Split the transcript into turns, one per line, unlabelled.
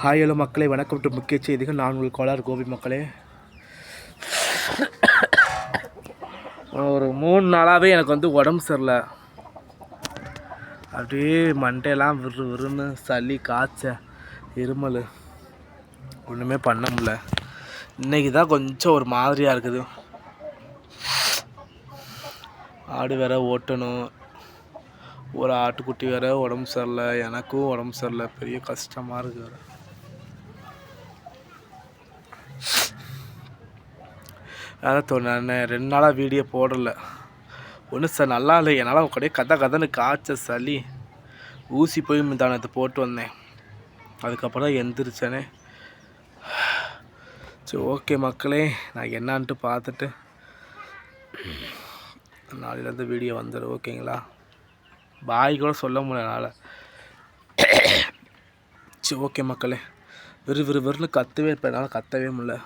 Hi hello மக்களை வணக்கம் to முக்கிய செய்திகள். நான் உங்கள் கோளார் கோபி மக்களே. ஒரு மூணு நாளாகவே எனக்கு வந்து உடம்பு சரியில்லை. அப்படியே மண்டையெல்லாம் விறு விறுன்னு சளி காய்ச்ச இருமல். ஒன்றுமே பண்ண முடில இன்னைக்கு தான் கொஞ்சம் ஒரு மாதிரியாக இருக்குது. ஆடு வேற ஓட்டணும். ஒரு ஆட்டுக்குட்டி வேற உடம்பு சரியில்லை. எனக்கும் உடம்பு சரியில்லை. பெரிய கஷ்டமாக இருக்குது அதான் தோ நான் ரெண்டு நாளாக வீடியோ போடல. ஒன்றும் சார் நல்லா இல்லை என்னால் அப்படியே கதை கதைன்னு காய்ச்ச சளி ஊசி போய் முந்தானத்தை போட்டு வந்தேன். அதுக்கப்புறம் தான் எந்திரிச்சேனே. சரி ஓகே மக்களே நான் என்னான்ட்டு பார்த்துட்டு நாளையிலேருந்து வீடியோ வந்துடும் ஓகேங்களா பாய் கூட சொல்ல முடியல என்னால். சரி ஓகே மக்களே. விறு விறு விறுன்னு கத்தவே இருப்பேன் என்னால் கத்தவே முடியல.